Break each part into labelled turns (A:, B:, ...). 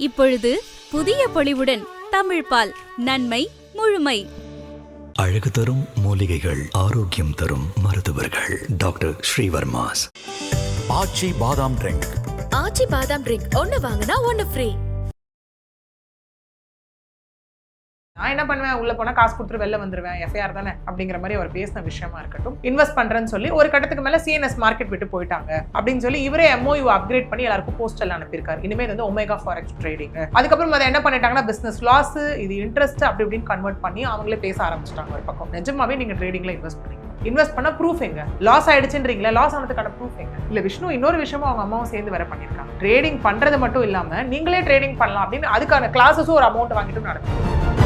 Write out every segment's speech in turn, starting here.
A: இப்பொழுது புதிய பொலிவுடன் தமிழ் பால் நன்மை முழுமை.
B: அழகு தரும் மூலிகைகள் ஆரோக்கியம் தரும் மருத்துவர்கள். டாக்டர் ஸ்ரீவர்மாஸ்.
C: ஆச்சி பாதாம் ட்ரிங்க்.
D: ஆச்சி பாதாம் ட்ரிங்க் ஒன்னு வாங்கினா ஒன்னு ஃப்ரீ.
E: நான் என்ன பண்ணுவேன்? உள்ள போனா காசு கொடுத்துட்டு வெளில வந்துருவேன். எஃப்ஐஆர் தானே? அப்படிங்கிற மாதிரி அவர் பேசின விஷயமா இருக்கட்டும். இன்வெஸ்ட் பண்றேன்னு சொல்லி ஒரு கட்டத்துக்கு மேல சிஎன்எஸ் மார்க்கெட் விட்டு போயிட்டாங்க. அப்படின்னு சொல்லி இவரே எம்ஓயு அப்கிரேட் பண்ணி எல்லாருக்கும் போஸ்டல் அனுப்பியிருக்காரு. இனிமே வந்து ஒமேகா ஃபாரெக்ஸ் ட்ரேடிங் அதுக்கப்புறம் அதை என்ன பண்ணிட்டாங்கன்னா பிசினஸ் லாஸ் இது இன்ட்ரெஸ்ட் அப்படி இப்படின்னு கன்வெர்ட் பண்ணி அவங்களே பேச ஆரம்பிச்சிட்டாங்க ஒரு பக்கம். நிஜமாவே நீங்க ட்ரேடிங்ல இன்வெஸ்ட் பண்ணீங்க. இன்வெஸ்ட் பண்ண ப்ரூஃப் எங்க? லாஸ் ஆயிடுச்சுன்றீங்களா? லாஸ் ஆனதுக்கான ப்ரூஃப் எங்க? இல்ல விஷ்ணு இன்னொரு விஷயமும் அவங்க அம்மாவும் சேர்ந்து வேற பண்ணியிருக்காங்க. ட்ரேடிங் பண்றது மட்டும் இல்லாம நீங்களே ட்ரேடிங் பண்ணலாம் அப்படின்னு அதுக்கான கிளாஸஸும் ஒரு அமௌண்ட் வாங்கிட்டு நடக்கும்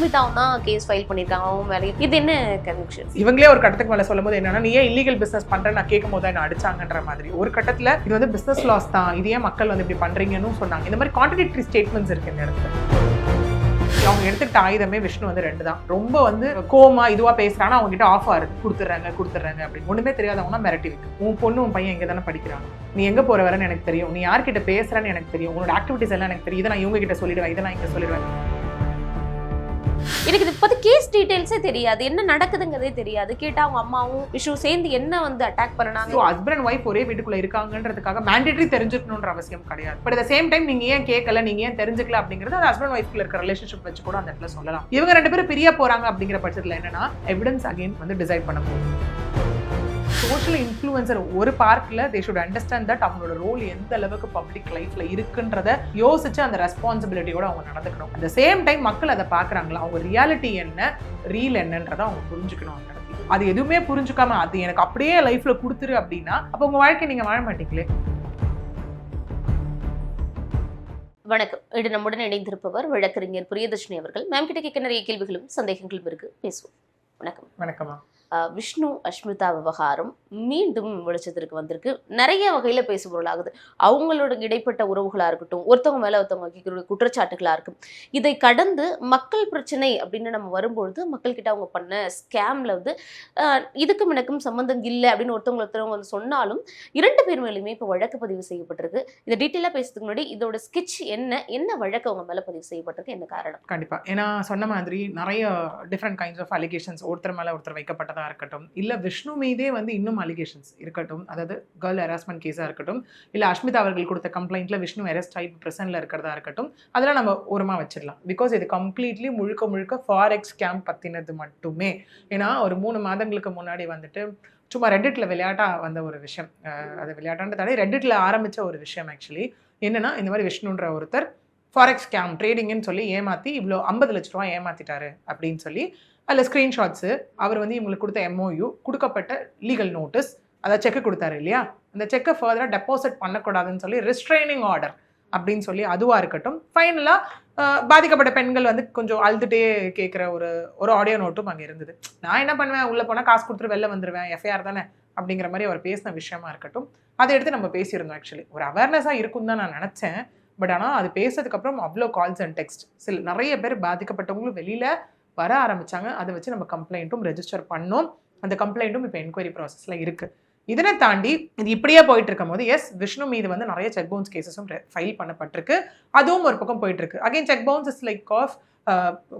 F: அஸ்மிதாவும் தான் கேஸ் ஃபைல் பண்ணியிருக்காங்க அவங்க மேலே. இது என்ன கன்விக்ஷன்
E: இவங்களே ஒரு கட்டத்துக்கு மேல சொல்லும்போது என்னன்னா நீ ஏன் இல்லீகல் பிசினஸ் பண்ணுறேன் நான் கேட்கும் போது என்ன அடிச்சாங்கன்ற மாதிரி. ஒரு கட்டத்தில் இது வந்து பிசினஸ் லாஸ் தான். இது ஏன் மக்கள் வந்து இப்படி பண்ணுறீங்கன்னு சொன்னாங்க. இந்த மாதிரி கான்ட்ரடிக்டரி ஸ்டேட்மெண்ட்ஸ் இருக்கு இந்த இடத்துல. அவங்க எடுத்துக்கிட்ட ஆயுதமே விஷ்ணு வந்து ரெண்டு தான். ரொம்ப வந்து கோமா இதுவா பேசுறாங்க அவங்க கிட்ட ஆஃப் ஆகுது கொடுத்துட்றாங்க கொடுத்துட்றாங்க அப்படின்னு. ஒண்ணுமே தெரியாதவங்க மிரட்டி விட்டு உன் பொண்ணு உன் பையன் எங்க தானே படிக்கிறாங்க. நீ எங்க போற வரன்னு எனக்கு தெரியும். நீ யார்கிட்ட பேசுறன்னு எனக்கு தெரியும். உன்னோட ஆக்டிவிட்டிஸ் எல்லாம் எனக்கு தெரியும். இதை நான் இவங்க கிட்ட சொல்லிடுவேன் இதை நான் இங்க சொல்லிடுவேன்.
F: எனக்கு இது பத்தி கேஸ் டீடைல்ஸே தெரியாது. என்ன நடக்குதுங்கிறதே தெரியாது. கேட்டா அவங்க அம்மாவும் விஷு சேர்ந்து என்ன வந்து அட்டாக் பண்ணனாங்க?
E: ஸோ ஹஸ்பண்ட் அண்ட் ஒய்ஃப் ஒரே வீட்டுக்குள்ள இருக்காங்கன்றதுக்காக மேண்டேட்டரி தெரிஞ்சுக்கணுன்ற அவசியம் கிடையாது. பட் அட் சேம் டைம் நீங்க ஏன் கேட்கல நீங்க ஏன் தெரிஞ்சுக்கல அப்படிங்கிறது அது ஹஸ்பண்ட் ஒய்ஃப்ல இருக்க ரிலேஷன்ஷிப் வச்சு கூட அந்த இடத்துல சொல்லலாம். இவங்க ரெண்டு பேரும் பிரிய போறாங்க அப்படிங்கிற பட்சத்துல என்னன்னா எவிடன்ஸ் அகைன் வந்து டிசைட் பண்ண போகுது. சோஷியல் இன்ஃப்ளூயன்சர் ஒரு பார்ட்ல தே ஷுட் அண்டர்ஸ்டாண்ட் தட் அவங்களோட ரோல் எந்த அளவுக்கு பப்ளிக் லைஃப்ல இருக்குன்றத யோசிச்சு அந்த ரெஸ்பான்சிபிலிட்டியோட அவங்க நடந்துக்கணும். அந்த சேம் டைம் மக்கள் அதை பாக்குறாங்களா அவங்க ரியாலிட்டி என்ன? ரீல் என்னன்றதை அவங்க புரிஞ்சுக்கணும் அந்த இடத்துல அது எதுவுமே புரிஞ்சுக்காம அது எனக்கு அப்படியே லைஃப்ல கொடுத்துரு அப்படின்னா அப்போ உங்க வாழ்க்கை நீங்க வாழ மாட்டீங்களே?
F: வணக்கம். இன்று நம்முடன் இணைந்திருப்பவர் வழக்கறிஞர் பிரியதர்ஷினி அவர்கள். மேம் கிட்ட கேட்க நிறைய கேள்விகளும் சந்தேகங்களும் இருக்கு. பேசுவோம். வணக்கம்.
E: வணக்கமா
F: விஷ்ணு அஷ்மிதா விவகாரம் மீண்டும் வெளிச்சத்திற்கு வந்திருக்கு. நிறைய வகையில் பேசு பொருளாகுது அவங்களோட இடைப்பட்ட உறவுகளாக இருக்கட்டும் ஒருத்தவங்க மேலே ஒருத்தவங்க வைக்கக்கூடிய குற்றச்சாட்டுகளாக இருக்கும். இதை கடந்து மக்கள் பிரச்சனை அப்படின்னு நம்ம வரும்பொழுது மக்கள்கிட்ட அவங்க பண்ண ஸ்கேமில் வந்து இதுக்கும் எனக்கும் சம்மந்தம் இல்லை அப்படின்னு ஒருத்தவங்க ஒருத்தவங்க வந்து சொன்னாலும் இரண்டு பேர் மேலுமே இப்போ வழக்கு பதிவு செய்யப்பட்டிருக்கு. இதை டீட்டெயிலாக பேசுறதுக்கு முன்னாடி இதோட ஸ்கெட்ச் என்ன என்ன வழக்கு அவங்க மேலே பதிவு செய்யப்பட்டிருக்கு என்ன காரணம்?
E: கண்டிப்பாக ஏன்னா சொன்ன மாதிரி நிறைய டிஃப்ரெண்ட் கைண்ட்ஸ் ஆஃப் அலிகேஷன்ஸ் ஒருத்தர் மேலே ஒருத்தர் வைக்கப்பட்டது இருக்கட்டும் இல்லை விஷ்ணு மீதே வந்து இன்னும் அலிகேஷன்ஸ் இருக்கட்டும் அதாவது கேர்ள் ஹராஸ்மெண்ட் கேஸாக இருக்கட்டும் இல்லை அஷ்மிதா அவர்கள் கொடுத்த கம்ப்ளைண்ட்ல விஷ்ணு அரெஸ்ட் ஆகி பிரசன்ட்ல இருக்கிறதா இருக்கட்டும் அதெல்லாம் நம்ம ஓரமாக வச்சிடலாம். பிகாஸ் இது கம்ப்ளீட்லி முழுக்க முழுக்க ஃபாரெக்ஸ் கேம்ப் பற்றினது மட்டுமே. ஏன்னா ஒரு மூணு மாதங்களுக்கு முன்னாடி வந்துட்டு சும்மா ரெட்டிட்ல விளையாட்டா வந்த ஒரு விஷயம். அது அது விளையாட்டான்றதாலே ரெட்டிட்ல ஆரம்பிச்ச ஒரு விஷயம் ஆக்சுவலி என்னென்னா இந்த மாதிரி விஷ்ணுன்ற ஒருத்தர் ஃபாரெக்ஸ் கேம் ட்ரேடிங்னு சொல்லி ஏமாற்றி இவ்வளோ ஐம்பது லட்ச ரூபா ஏமாற்றிட்டாரு அப்படின்னு சொல்லி அதில் ஸ்க்ரீன்ஷாட்ஸு அவர் வந்து இவங்களுக்கு கொடுத்த எம்ஓயு கொடுக்கப்பட்ட லீகல் நோட்டீஸ் அதை செக்கு கொடுத்தாரு இல்லையா? அந்த செக்கை ஃபர்தராக டெபாசிட் பண்ணக்கூடாதுன்னு சொல்லி ரிஸ்ட்ரைனிங் ஆர்டர் அப்படின்னு சொல்லி அதுவாக இருக்கட்டும். ஃபைனலாக பாதிக்கப்பட்ட பெண்கள் வந்து கொஞ்சம் அழுதுகிட்டே கேட்குற ஒரு ஒரு ஆடியோ நோட்டும் அங்கே இருந்தது. நான் என்ன பண்ணுவேன்? உள்ளே போனால் காசு கொடுத்துட்டு வெளில வந்துடுவேன் எஃப்ஐஆர் தானே? அப்படிங்கிற மாதிரி அவர் பேசின விஷயமா இருக்கட்டும். அதை எடுத்து நம்ம பேசியிருந்தோம் ஆக்சுவலி ஒரு அவேர்னஸாக இருக்கும்னு தான் நான் நினச்சேன். பட் ஆனால் அது பேசுறதுக்கப்புறம் அவ்வளோ கால்ஸ் அண்ட் டெக்ஸ்ட் சில நிறைய பேர் பாதிக்கப்பட்டவங்களும் வெளியில் வர ஆரம்பித்தாங்க அதை வச்சு நம்ம கம்ப்ளைண்ட்டும் ரெஜிஸ்டர் பண்ணோம். அந்த கம்ப்ளைண்ட்டும் இப்போ என்கொயரி ப்ராசஸில் இருக்குது இதனை தாண்டி இது இப்படியே போயிட்டு இருக்கும் போது எஸ் விஷ்ணு மீது வந்து நிறைய செக் பவுன்ஸ் கேசஸும் ஃபைல் பண்ணப்பட்டிருக்கு. அதுவும் ஒரு பக்கம் போயிட்டு இருக்கு again check bounce is like of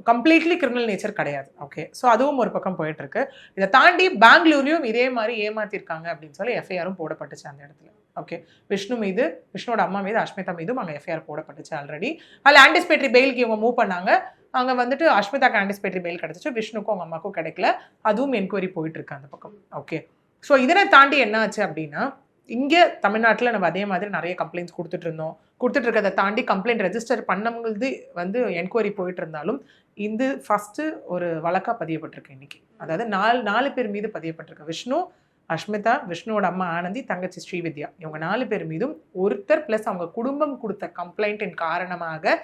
E: completely criminal nature கிடையாது. ஓகே ஸோ அதுவும் ஒரு பக்கம் போயிட்டு இருக்கு இதை தாண்டி பெங்களூர்லேயும் இதே மாதிரி ஏமாத்திருக்காங்க அப்படின்னு சொல்லி எஃப்ஐஆரும் போடப்பட்டுச்சு அந்த இடத்துல. ஓகே விஷ்ணு மீது விஷ்ணுவோட அம்மா மீது அஷ்மிதா மீதும் அங்கே எஃப்ஐஆர் போடப்பட்டுச்சு ஆல்ரெடி அதில் ஆன்டிசிபேட்டரி பெயிலுக்கு இவங்க மூவ் பண்ணாங்க. அங்கே வந்துட்டு அஸ்மிதாக்கு ஆன்டிசிபேட்டரி மெயில் கிடச்சிச்சு. விஷ்ணுக்கும் அவங்க அம்மாக்கும் கிடைக்கல. அதுவும் என்கொயரி போயிட்டுருக்கு அந்த பக்கம். ஓகே ஸோ இதனை தாண்டி என்ன ஆச்சு அப்படின்னா இங்கே தமிழ்நாட்டில் நம்ம அதே மாதிரி நிறைய கம்ப்ளைண்ட்ஸ் கொடுத்துட்டு இருந்தோம். கொடுத்துட்டு இருக்கிறத தாண்டி கம்ப்ளைண்ட் ரெஜிஸ்டர் பண்ணவங்களது வந்து என்கொயரி போயிட்டு இருந்தாலும் இது ஃபஸ்ட்டு ஒரு வழக்காக பதியப்பட்டிருக்கு இன்னைக்கு. அதாவது நாலு நாலு பேர் மீது பதியப்பட்டிருக்கு. விஷ்ணு அஷ்மிதா விஷ்ணுவோட அம்மா ஆனந்தி தங்கச்சி ஸ்ரீவித்யா. இவங்க நாலு பேர் மீதும் ஒருத்தர் ப்ளஸ் அவங்க குடும்பம் கொடுத்த கம்ப்ளைண்ட்டின் காரணமாக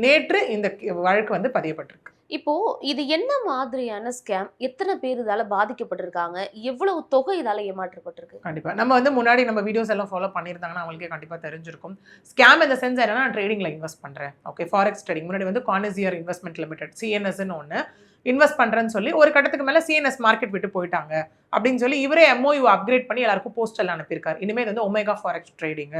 E: நேற்று இந்த வழக்கு வந்து பதியப்பட்டிருக்கு.
F: இப்போ இது என்ன மாதிரியான ஸ்கேம் எத்தனை பேர் இதால பாதிக்கப்பட்டிருக்காங்க? எவ்வளவு தொகை இதால ஏமாற்றப்பட்டிருக்கு?
E: கண்டிப்பா. நம்ம வந்து முன்னாடி நம்ம வீடியோஸ் எல்லாம் ஃபாலோ பண்ணியிருந்தாங்கன்னா அவங்களுக்கே கண்டிப்பா தெரிஞ்சிருக்கும். ஸ்கேம் இந்த சென்ஸ் என்னன்னா நான் ட்ரேடிங்ல இன்வெஸ்ட் பண்றேன். ஓகே ஃபாரெக்ஸ் ட்ரேடிங் முன்னாடி வந்து கானசியர் இன்வெஸ்ட்மெண்ட் லிமிடெட் சிஎன்எஸ்ன்னு ஒன்று இன்வெஸ்ட் பண்றேன்னு சொல்லி ஒரு கட்டத்துக்கு மேல சிஎன்எஸ் மார்க்கெட் விட்டு போயிட்டாங்க. அப்படின்னு சொல்லி இவரே எம்ஓயூ அப்கிரேட் பண்ணி எல்லாருக்கும் போஸ்டல் அனுப்பியிருக்காரு. இனிமேல் வந்து Omega forex trading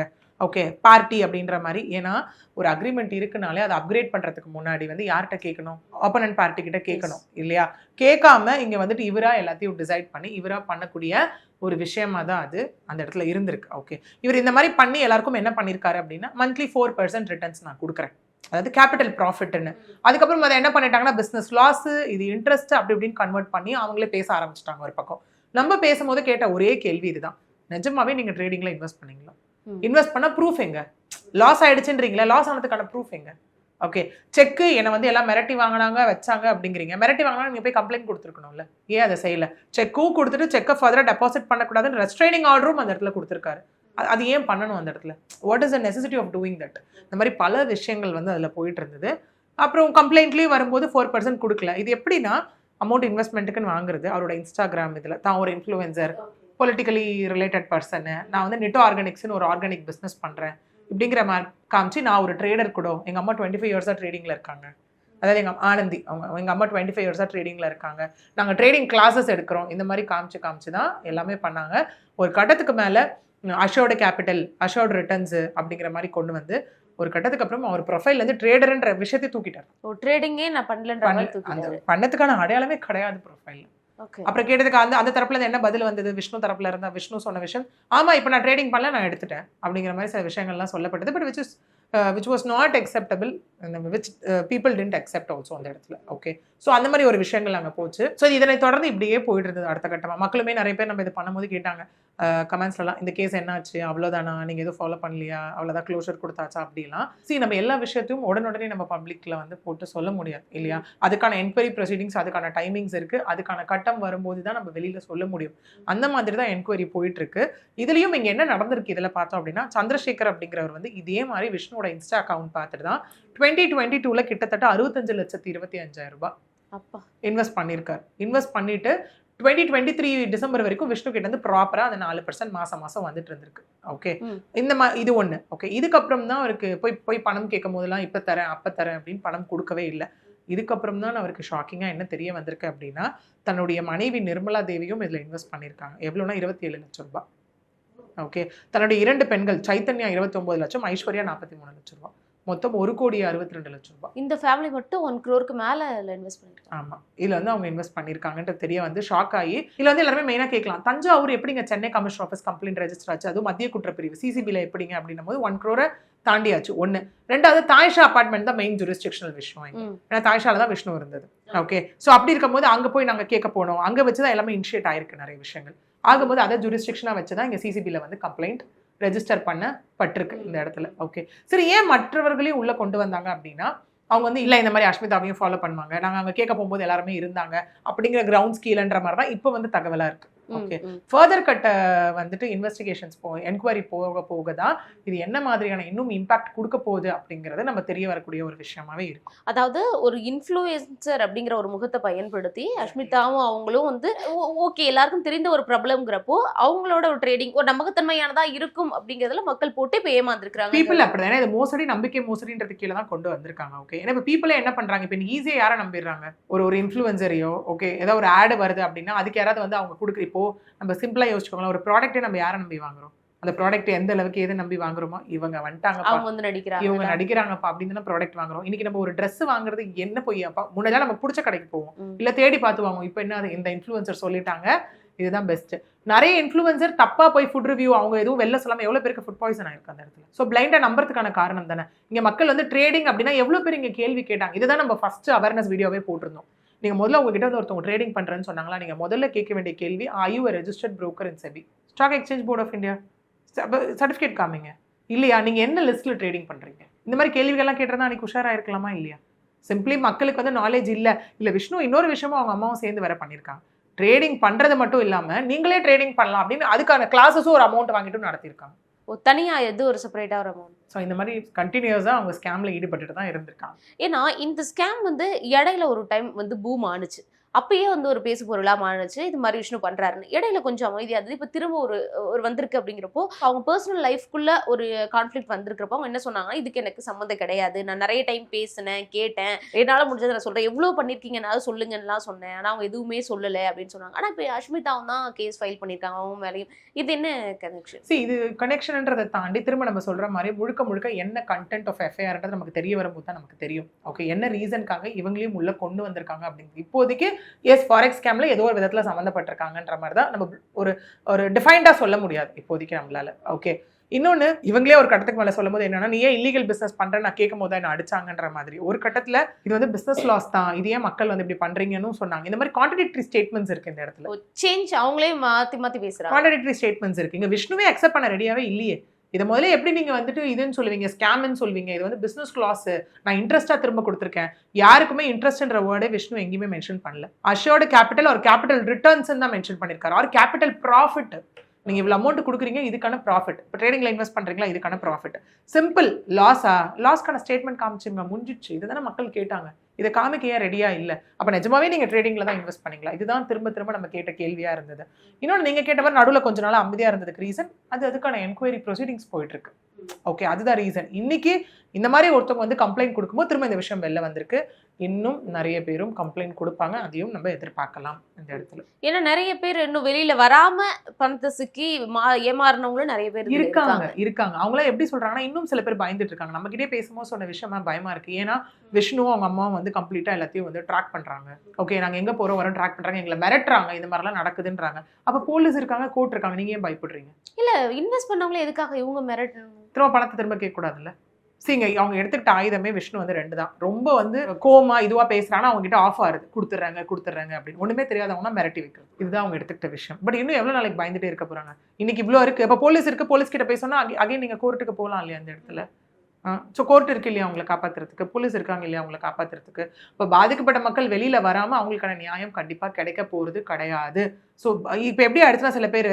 E: okay party அப்படின்ற மாதிரி. ஏன்னா ஒரு அக்ரிமெண்ட் இருக்குனாலே அதை அப்கிரேட் பண்றதுக்கு முன்னாடி வந்து யார்கிட்ட கேட்கணும்? ஆப்போனன்ட் பார்ட்டி கிட்ட கேட்கணும் இல்லையா? கேட்காம இங்க வந்துட்டு இவரா எல்லாத்தையும் டிசைட் பண்ணி இவரா பண்ணக்கூடிய ஒரு விஷயமா தான் அது அந்த இடத்துல இருந்திருக்கு. ஓகே இவர் இந்த மாதிரி பண்ணி எல்லாருக்கும் என்ன பண்ணியிருக்காரு அப்படின்னா மந்த்லி ஃபோர் பர்சன்ட் ரிட்டர்ன்ஸ் நான் கொடுக்குறேன். அதாவது கேபிட்டல் ப்ராஃபிட்னு அதுக்கப்புறம் அதை என்ன பண்ணிட்டாங்கன்னா பிஸ்னஸ் லாஸ் இது இன்ட்ரெஸ்ட் அப்படி இப்படின்னு கன்வெர்ட் பண்ணி அவங்களே பேச ஆரம்பிச்சிட்டாங்க ஒரு பக்கம். நம்ம பேசும்போது கேட்ட ஒரே கேள்வி இதுதான். நிஜமாவே நீங்க ட்ரேடிங்ல இன்வெஸ்ட் பண்ணீங்களா. இன்வெஸ்ட் பண்ண ப்ரூஃப் எங்க? லாஸ் ஆயிடுச்சுன்றீங்களா? லாஸ் ஆனதுக்கான ப்ரூஃப் எங்க? ஓகே செக்கு என்னை வந்து எல்லாம் மிரட்டி வாங்கினாங்க வச்சாங்க அப்படிங்கிறீங்க. மிரட்டி வாங்கினா நீங்க போய் கம்ப்ளைண்ட் கொடுத்துருக்கணும்ல? ஏன் அதை செய்யல? செக்கும் கொடுத்துட்டு செக்கை ஃபர்தராக டெபாசிட் பண்ணக்கூடாதுன்னு ரெஸ்ட்ரைனிங் ஆர்டரும் அந்த இடத்துல கொடுத்துருக்காரு. அது- அது ஏன் பண்ணணும் அந்த இடத்துல? What is the necessity of doing that இந்த மாதிரி பல விஷயங்கள் வந்து அதில் போயிட்டு இருந்தது. அப்புறம் கம்ப்ளைண்ட்லேயும் வரும்போது ஃபோர் பர்சன்ட் கொடுக்கல. இது எப்படின்னா அமௌண்ட் இன்வெஸ்ட்மெண்ட்டுக்குன்னு வாங்குறது. அவரோட இன்ஸ்டாகிராம் இதில். தான் ஒரு இன்ஃப்ளூயன்சர் பொலிட்டிக்கலி ரிலேட்டட் பர்சனு நான் வந்து நெட்டோ ஆர்கானிக்ஸ்னு ஒரு ஆர்கானிக் பிஸ்னஸ் பண்ணுறேன் இப்படிங்கிற மாதிரி காமிச்சு நான் ஒரு ட்ரேடர் கூட எங்கள் அம்மா டுவெண்ட்டி ஃபைவ் இயர்ஸாக ட்ரேடிங்கில் இருக்காங்க. அதாவது எங்கள் ஆனந்தி அவங்க எங்கள் அம்மா டுவெண்ட்டி ஃபைவ் இயர்ஸாக ட்ரேடிங்கில் இருக்காங்க. நாங்கள் ட்ரேடிங் கிளாஸஸ் எடுக்கிறோம். இந்த மாதிரி காமிச்சு காமிச்சு தான் எல்லாமே பண்ணாங்க. ஒரு கட்டத்துக்கு மேலே அஷோர்டு கேபிட்டல் அஷோர்டு ரிட்டர்ன்ஸு அப்படிங்கிற மாதிரி கொண்டு வந்து ஒரு கட்டத்துக்கு அப்புறம் அவர் ப்ரொஃபைல் வந்து ட்ரேடர்ன்ற விஷயத்தை தூக்கிட்டார்.
F: ஓ ட்ரேடிங்கே நான் பண்ணலன்ற
E: பண்ணதுக்கான அடையாளமே கிடையாது ப்ரொஃபைல் அப்புறம் கேட்டதுக்கு அந்த அந்த தரப்புல என்ன பதில் வந்தது? விஷ்ணு தரப்புல இருந்தா விஷ்ணு சொன்ன விஷயம். ஆமா இப்போ நான் ட்ரேடிங் பண்ணல நான் எடுத்துட்டேன். அப்படிங்கிற மாதிரி சில விஷயங்கள்லாம் சொல்லப்பட்டது. But which is which was not acceptable which people tend accept also அந்த இடத்துல. ஓகே ஸோ அந்த மாதிரி ஒரு விஷயங்கள் அங்கே போச்சு. ஸோ இதனை தொடர்ந்து இப்படியே போயிட்டு இருந்தது அடுத்த கட்டமாக மக்களுமே நிறைய பேர் நம்ம இது பண்ணும்போது கேட்டாங்க. Uh, கமெண்ட்ஸ்லாம் இந்த கேஸ் என்னாச்சு? அவ்வளோதானா நீங்கள் எதுவும் ஃபாலோ பண்ணலையா? அவ்வளோதான் க்ளோஷர் கொடுத்தாச்சா? அப்படிலாம். சரி நம்ம எல்லா விஷயத்தையும் உடனுடனே நம்ம பப்ளிக்கில் வந்து போட்டு சொல்ல முடியாது இல்லையா? அதுக்கான என்கொயரி ப்ரொசீடிங்ஸ் அதுக்கான டைமிங்ஸ் இருக்கு. அதுக்கான கட்டம் வரும்போது தான் நம்ம வெளியில் சொல்ல முடியும். அந்த மாதிரி தான் என்கொயரி போயிட்டுருக்கு. இதுலேயும் இதுலயும் என்ன நடந்திருக்கு? இதில் பார்த்தோம் அப்படின்னா சந்திரசேகர் அப்படிங்கிறவர் வந்து இதே மாதிரி விஷ்ணு விஷ்ணுவோட இன்ஸ்டா அக்கவுண்ட் பார்த்துட்டு தான் டுவெண்ட்டி டுவெண்ட்டி டூல கிட்டத்தட்ட அறுபத்தஞ்சு லட்சத்தி இருபத்தி அஞ்சாயிரம் ரூபாய்
F: அப்பா.
E: இன்வெஸ்ட் பண்ணியிருக்காரு இன்வெஸ்ட் பண்ணிட்டு டுவெண்ட்டி டுவெண்ட்டி த்ரீ டிசம்பர் வரைக்கும் விஷ்ணு கிட்ட இருந்து ப்ராப்பரா அந்த நாலு பர்சன்ட் மாசம் மாசம் வந்துட்டு இருந்திருக்கு. ஓகே. இந்த மா இது ஒண்ணு. ஓகே இதுக்கப்புறம் தான் அவருக்கு போய் போய் பணம் கேட்கும் போதெல்லாம் இப்ப தரேன் அப்ப தரேன் அப்படின்னு பணம் கொடுக்கவே இல்லை. இதுக்கப்புறம் தான் அவருக்கு ஷாக்கிங்கா என்ன தெரிய வந்திருக்கு அப்படின்னா தன்னுடைய மனைவி நிர்மலா தேவியும் இதுல இன்வெஸ்ட் பண்ணியிருக்காங்க எவ்வளோனா இருபத்தி ஏழு லட்சம் ரூபாய். ஓகே தன்னுடைய இரண்டு பெண்கள் சைத்தன்யா இருபத்தி லட்சம் ஐஸ்வர்யா நாற்பத்தி மூணு லட்சம் ரூபாய். மொத்தம் ஒரு கோடி அறுபத்தி ரெண்டு லட்சம் ரூபாய்.
F: இந்த ஃபேமிலி மட்டும் ஒன் க்ரோருக்கு மேல இன்வெஸ்ட் பண்ணிருக்காங்க.
E: ஆமா. இதுல வந்து அவங்க இன்வெஸ்ட் பண்ணிருக்காங்கன்ற தெரிய வந்து ஷாக் ஆகி இதுல வந்து எல்லாருமே மெயினா கேட்கலாம். தஞ்சாவூர் எப்படிங்க Chennai commissioner office complaint register ஆச்சு? அதுவும் மத்திய குற்றப்பிரிவு. சிசிபில எப்படிங்க அப்படின்னும் போது ஒன் க்ரோரை தாண்டியாச்சு. ஒண்ணு. ரெண்டாவது தாய்ஷா அபார்ட்மெண்ட் தான் மெயின் ஜூரிஸ்டிக்ஷனல் விஷயம். ஏன்னா தாய்ஷால தான் விஷ்ணு இருந்தது. ஓகே ஸோ அப்படி இருக்கும்போது அங்க போய் நாங்க கேட்க போனோம். அங்க வச்சு தான் எல்லாமே இனிஷியேட் ஆயிருக்கு நிறைய விஷயங்கள். ஆகும்போது அதை ஜூரிஸ்டிக்ஷனா வச்சு தான் இங்கே சிசிபியில் வந்து கம்ப்ளைண்ட் ரெஜிஸ்டர் பண்ணப்பட்டிருக்கு இந்த இடத்துல. ஓகே சரி ஏன் மற்றவர்களையும் உள்ளே கொண்டு வந்தாங்க அப்படின்னா அவங்க வந்து இல்லை இந்த மாதிரி அஷ்மிதாவையும் ஃபாலோ பண்ணுவாங்க. நாங்கள் அங்கே கேட்க போகும்போது எல்லாருமே இருந்தாங்க. அப்படிங்கிற கிரவுண்ட் கீழன்ற மாதிரி தான் இப்போ வந்து தகவலாக
F: இருக்குது
E: ஓகே. ஃபர்தர் கட்ட வந்துட்டு இன்வெஸ்டிகேஷன்ஸ் போ என்கொயரி போக போக தான் இது என்ன மாதிரியான இன்னும் இம்பாக்ட் கொடுக்க போகுது அப்படிங்கிறது நம்ம தெரிய வரக்கூடிய ஒரு விஷயமாவே இருக்கும்
F: அதாவது ஒரு இன்ஃப்ளூயன்சர் அப்படிங்கிற ஒரு முகத்தை பயன்படுத்தி அஷ்மிதாவும் அவங்களும் வந்து ஓகே எல்லாருக்கும் தெரிந்த ஒரு பிரபலம்ங்கிறப்போ அவங்களோட ஒரு ட்ரேடிங் ஒரு நம்பகத்தன்மையானதா இருக்கும் அப்படிங்கறதுல மக்கள் போட்டு இப்ப ஏமாந்துருக்காங்க
E: பீப்புள் அப்படி ஏன்னா இது மோசடி நம்பிக்கை மோசடின்றது கீழே தான் கொண்டு வந்திருக்காங்க ஓகே ஏன்னா இப்போ பீப்புளே என்ன பண்றாங்க? இப்போ ஈஸியாக யாரை நம்பிடுறாங்க? ஒரு ஒரு இன்ஃப்ளூயன்சரையோ ஓகே ஏதோ ஒரு ஆடு வருது அப்படின்னா அதுக்கு யாராவது வந்து அவங்க கொடுக்குற இப்போ நம்ம சிம்பிளா யோசிச்சுக்கோங்களேன் ஒரு ப்ராடக்ட்டே நம்ம யாரை நம்பி வாங்குறோம்? அந்த ப்ராடக்ட் எந்த அளவுக்கு எதை நம்பி வாங்குறோமோ இவங்க வந்துட்டாங்கப்பா.
F: அவங்க வந்து நடிக்கிறாங்க
E: இவங்க நடிக்கிறாங்கப்பா அப்படின்னு ப்ராடக்ட் வாங்குறோம். இன்னைக்கு நம்ம ஒரு Dress வாங்குறது என்ன பொய்யாப்பா? முன்னெல்லாம் நம்ம பிடிச்ச கடைக்கு போவோம். இல்ல தேடி பார்த்து வாங்குவோம். இப்போ என்ன அது இந்த இன்ஃப்ளூயன்சர் சொல்லிட்டாங்க இதுதான் பெஸ்ட் நிறைய இன்ஃப்ளூயன்சர் தப்பா போய் ஃபுட் ரிவ்யூ அவங்க எதுவும் வெளில சொல்லாம எவ்வளவு பேருக்கு ஃபுட் பாய்சன் ஆயிருக்கு அந்த இடத்துல. ஸோ பிளைண்டா நம்புறதுக்கான காரணம் தானே? இங்க மக்கள் வந்து ட்ரேடிங் அப்படின்னா எவ்வளவு பேர் இங்க கேள்வி கேட்டாங்க. இதுதான் நம்ம ஃபர்ஸ்ட் அவேர்னஸ் வீடியோவே போட்டிருந்தோம். நீங்கள் முதல்ல உங்ககிட்ட வந்து ஒருத்தவங்க ட்ரேடிங் பண்ணுறேன்னு சொன்னாங்களா நீங்கள் முதல்ல கேட்க வேண்டிய கேள்வி are you registered broker in SEBI stock exchange board of India certificate காமிங்க. இல்லையா? நீங்கள் என்ன லிஸ்ட்டில் ட்ரேடிங் பண்ணுறீங்க இந்த மாதிரி கேள்விகள்லாம் கேட்டிருந்தா அன்னைக்கு உஷாராக இருக்கலாமா இல்லையா? சிம்பிளி மக்களுக்கு வந்து நாலேஜ் இல்லை. இல்லை விஷ்ணு இன்னொரு விஷயமும் அவங்க அம்மாவும் சேர்ந்து வேற பண்ணியிருக்காங்க. ட்ரேடிங் பண்ணுறது மட்டும் இல்லாமல் நீங்களே ட்ரேடிங் பண்ணலாம் அப்படின்னு அதுக்கான கிளாஸஸும் ஒரு அமௌண்ட் வாங்கிட்டு நடத்தியிருக்காங்க.
F: ஓ, தனியா எது ஒரு செப்பரேட்டா ஒரு அமௌண்ட்
E: ஸோ இந்த மாதிரி கண்டினியூஸா அவங்க ஸ்கேம்ல ஈடுபட்டுட்டு தான் இருந்திருக்காங்க.
F: ஏன்னா இந்த ஸ்கேம் வந்து இடையில ஒரு டைம் வந்து பூம் ஆனுச்சு. அப்பயே வந்து ஒரு பேசு பொருளாக மாறிச்சு. இது மாதிரி விஷ்ணு பண்ணுறாருன்னு இடையில கொஞ்சம் அமைதியாக இருந்தது. இப்போ திரும்ப ஒரு ஒரு வந்திருக்கு அப்படிங்கிறப்போ அவங்க பர்சனல் லைஃப்குள்ள ஒரு கான்ஃப்ளிக் வந்திருக்கிறப்போ அவங்க என்ன சொன்னாங்கன்னா இதுக்கு எனக்கு சம்மந்தம் கிடையாது. நான் நிறைய டைம் பேசினேன் கேட்டேன். என்னால் முடிஞ்சதை நான் சொல்கிறேன் எவ்வளோ பண்ணிருக்கீங்கன்னாலும் சொல்லுங்கன்னுலாம் சொன்னேன். ஆனால் அவங்க எதுவுமே சொல்லலை அப்படின்னு சொன்னாங்க. ஆனால் இப்போ அஷ்மிதாவும் தான் கேஸ் ஃபைல் பண்ணியிருக்காங்க அவங்க மேலேயும். இது என்ன கனெக்ஷன்
E: சரி இது கனெக்ஷன்ன்றதை தாண்டி திரும்ப நம்ம சொல்கிற மாதிரி முழுக்க முழுக்க என்ன கண்டென்ட் ஆஃப் எஃப்ஐஆர்ன்றது நமக்கு தெரிய வரும்போது தான் நமக்கு தெரியும். ஓகே என்ன ரீசனுக்காக இவங்களையும் உள்ள கொண்டு வந்திருக்காங்க அப்படிங்கிறது. இப்போதைக்கு எஸ் ஃபாரெக்ஸ் ஸ்கேம்ல ஏதோ ஒரு விதத்துல சம்மந்தப்பட்டிருக்காங்கன்ற மாதிரி தான் நம்ம ஒரு ஒரு டிஃபைன்டா சொல்ல முடியாது இப்போதைக்கு நம்மளால. ஓகே இன்னொன்னு இவங்களே ஒரு கட்டத்துக்கு மேல சொல்லும்போது என்னன்னா நீ ஏன் இல்லீகல் பிசினஸ் பண்ற நான் கேட்கும் போது என்ன அடிச்சாங்கன்ற மாதிரி. ஒரு கட்டத்துல இது வந்து பிசினஸ் லாஸ் தான். இது ஏன் மக்கள் வந்து இப்படி பண்றீங்கன்னு சொன்னாங்க. இந்த மாதிரி கான்ட்ரடிக்டரி ஸ்டேட்மெண்ட்ஸ் இருக்கு இந்த இடத்துல.
F: சேஞ்ச் அவங்களே மாத்தி மாத்தி பேசுறாங்க.
E: கான்ட்ரடிக்டரி ஸ்டேட்மெண்ட்ஸ் இருக்கு. இங்க விஷ்ணுவே அக்செப்ட் பண்ண ரெடியாவே இல்லையே. இதை முதல்ல எப்படி நீங்க வந்துட்டு இதுன்னு சொல்லுவீங்க ஸ்கேம்னு சொல்லுவீங்க. இது வந்து பிசினஸ் கிளாஸ் நான் இன்ட்ரெஸ்ட்டாக திரும்ப கொடுத்துருக்கேன். யாருக்குமே இன்ட்ரெஸ்ட்ன்ற வேர்டே விஷ்ணு எங்கேயுமே மென்ஷன் பண்ணல. அஷோர்டு கேபிட்டல் ஒரு கேபிட்டல் ரிட்டர்ன்ஸ் தான் மென்ஷன் பண்ணியிருக்காரு ஒரு கேபிட்டல் ப்ராஃபிட் நீங்க இவ்வளவு அமௌண்ட் கொடுக்குறீங்க இதுக்கான ப்ராஃபிட் இப்போ ட்ரேடிங்ல இன்வெஸ்ட் பண்ணுறீங்களா இதுக்கான ப்ராஃபிட் சிம்பிள் லாஸா லாஸ்க்கான ஸ்டேட்மெண்ட் காமிச்சுங்க முடிஞ்சிச்சு இதுதானே மக்கள் கேட்டாங்க. இதை காமிக்க ஏன் ரெடியா இல்லை? அப்போ நிஜமாவே நீங்க ட்ரேடிங்ல தான் இன்வெஸ்ட் பண்ணீங்களா? இதுதான் திரும்ப திரும்ப நம்ம கேட்ட கேள்வியா இருந்தது. இன்னொன்று நீங்க கேட்ட மாதிரி நடுவில் கொஞ்ச நாள் அமைதியா இருந்ததுக்கு ரீசன் அது அதுக்கான என்கொயரி ப்ரொசீடிங்ஸ் போயிட்டு இருக்கு ஓகே அதுதான் ரீசன் இன்னைக்கு இந்த மாதிரி ஒருத்தவங்க வந்து கம்ப்ளைண்ட் கொடுக்கும்போது திரும்ப இந்த விஷயம் வெளில வந்திருக்கு. இன்னும் நிறைய பேரும் கம்ப்ளைண்ட் கொடுப்பாங்க. அதையும் நம்ம எதிர்பார்க்கலாம் இந்த இடத்துல.
F: ஏன்னா நிறைய பேர் இன்னும் வெளியில வராம பணத்தை சிக்கி ஏமாறினவங்களும் நிறைய பேர்
E: இருக்காங்க இருக்காங்க. அவங்கள எப்படி சொல்றாங்கன்னா இன்னும் சில பேர் பயந்துட்டு இருக்காங்க. நம்ம கிட்டே பேசும்போது சொன்ன விஷயமா பயமா இருக்கு. ஏன்னா விஷ்ணுவும் அவங்க அம்மாவும் வந்து கம்ப்ளீட்டா எல்லாத்தையும் வந்து ட்ராக் பண்றாங்க. ஓகே நாங்க எங்க போறோம் வரோம் ட்ராக் பண்றாங்க. எங்களை மிரட்டுறாங்க. இந்த மாதிரிலாம் நடக்குதுன்றாங்க. அப்ப போலீஸ் இருக்காங்க கோர்ட் இருக்காங்க. நீங்க ஏன் பயப்படுறீங்க?
F: இல்ல இன்வெஸ்ட் பண்ணவங்களே எதுக்காக இவங்க மிரட்டணும்?
E: திரும்ப பணத்தை திரும்ப கேட்க கூடாதுல்ல சரிங்க அவங்க எடுத்துக்கிட்ட ஆயுதமே விஷ்ணு வந்து ரெண்டு தான். ரொம்ப வந்து கோமா இதுவாக பேசுறாங்கன்னா அவங்க கிட்ட ஆஃப் ஆகுது கொடுத்துட்றாங்க கொடுத்துட்றாங்க அப்படின்னு. ஒன்றுமே தெரியாதவங்க மிரட்டி வைக்கிறது. இதுதான் அவங்க எடுத்துக்கிட்ட விஷயம். பட் இன்னும் எவ்வளோ நாளைக்கு பயந்துட்டே இருக்க போகிறாங்க இன்னைக்கு இவ்வளோ இருக்குது இப்போ போலீஸ் இருக்குது போலீஸ் கிட்ட பேசணும்னா அகைன் நீங்கள் கோர்ட்டுக்கு போகலாம் இல்லையா அந்த இடத்துல? ஸோ கோர்ட் இருக்கு இல்லையா அவங்களை காப்பாற்றுறதுக்கு போலீஸ் இருக்காங்க இல்லையா அவங்களை காப்பாற்றுறதுக்கு இப்போ பாதிக்கப்பட்ட மக்கள் வெளியில் வராமல் அவங்களுக்கான நியாயம் கண்டிப்பாக கிடைக்க போகிறது கிடையாது. ஸோ இப்போ எப்படி ஆயிடுச்சுன்னா சில பேர்